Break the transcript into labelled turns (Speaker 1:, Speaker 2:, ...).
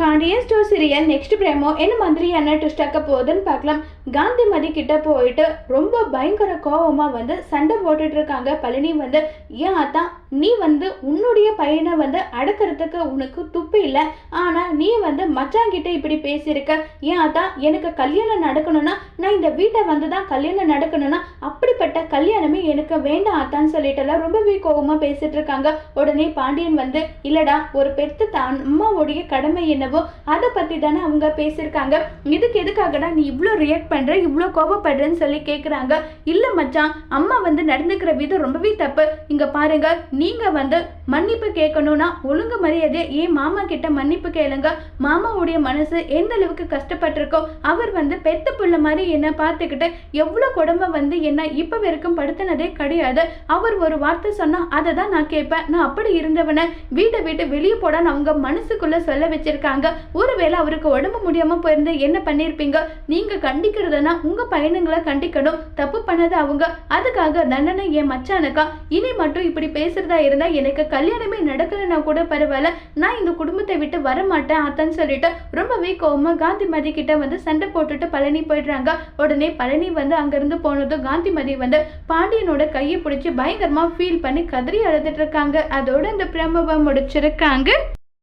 Speaker 1: Pandian store serial next promo என்ன மாதிரியான twist ஆக்க போகுதுன்னு பார்க்கலாம். காந்திமதி கிட்ட போயிட்டு ரொம்ப பயங்கர கோபமாக வந்து சண்டை போட்டுட்டு இருக்காங்க. பழனி வந்து ஏன் அத்தான் நீ வந்து உன்னுடைய பையனை வந்து அடக்கிறதுக்கு உனக்கு துப்பு இல்லை. ஆனால் நீ வந்து மச்சாங்கிட்ட இப்படி பேசியிருக்க. ஏன் அத்தான் எனக்கு கல்யாணம் நடக்கணும்னா நான் இந்த வீட்டை வந்து தான் கல்யாணம் நடக்கணும்னா அப்படி கல்யாணமே எனக்கு வேண்டாம் அத்தான்னு சொல்லிட்டுலாம் ரொம்பவே கோவமா பேசிட்டு இருக்காங்க. உடனே பாண்டியன் வந்து இல்லடா ஒரு பெத்த தான் அம்மாவுடைய கடமை என்னவோ அதை பத்தி தானே அவங்க பேசியிருக்காங்க. இதுக்கு எதுக்காகடா நீ இவ்வளோ ரியாக்ட் பண்ற இவ்வளோ கோவப்படுறேன்னு சொல்லி கேட்குறாங்க இல்ல மச்சான் அம்மா வந்து நடந்துக்கிற விதம் ரொம்பவே தப்பு. இங்க பாருங்க நீங்க வந்து மன்னிப்பு கேட்கணும்னா ஒழுங்கு மரியாதை ஏன் மாமா கிட்ட மன்னிப்பு கேளுங்க? மாமாவுடைய மனசு எந்த அளவுக்கு கஷ்டப்பட்டிருக்கோ அவர் வந்து பெத்த புள்ள மாதிரி என்னை பார்த்துக்கிட்டு எவ்வளோ குடும்ப வந்து என்ன இப்போ வரைக்கும் படுத்தினதே கிடையாது. அவர் ஒரு வார்த்தை சொன்னால் அதை தான் நான் கேட்பேன். நான் அப்படி இருந்தவனை வீட்டை விட்டு வெளியே போடான்னு அவங்க மனசுக்குள்ளே சொல்ல வச்சுருக்காங்க. ஒருவேளை அவருக்கு உடம்பு முடியாமல் போயிருந்து என்ன பண்ணியிருப்பீங்க நீங்கள் கண்டிக்கிறதுனா உங்கள் பையனுங்களை கண்டிக்கணும். தப்பு பண்ணது அவங்க. அதுக்காக தண்டனை என் மச்சானுக்கா? இனி மட்டும் இப்படி பேசுகிறதா இருந்தால் எனக்கு கல்யாணமே நடக்கலைன்னா கூட பரவாயில்ல. நான் இந்த குடும்பத்தை விட்டு வர மாட்டேன் அத்தன்னு சொல்லிட்டு ரொம்பவே கோவமாக காந்திமதி கிட்ட வந்து சண்டை போட்டுட்டு பழனி போயிடுறாங்க. உடனே பழனி வந்து அங்கிருந்து போனதும் காந்திமதி வந்து பாண்டியனோட கையை பிடிச்சி பயங்கரமாக ஃபீல் பண்ணி கதறி அழுதுட்டு இருக்காங்க. அதோட இந்த பிரமவை முடிச்சிருக்காங்க.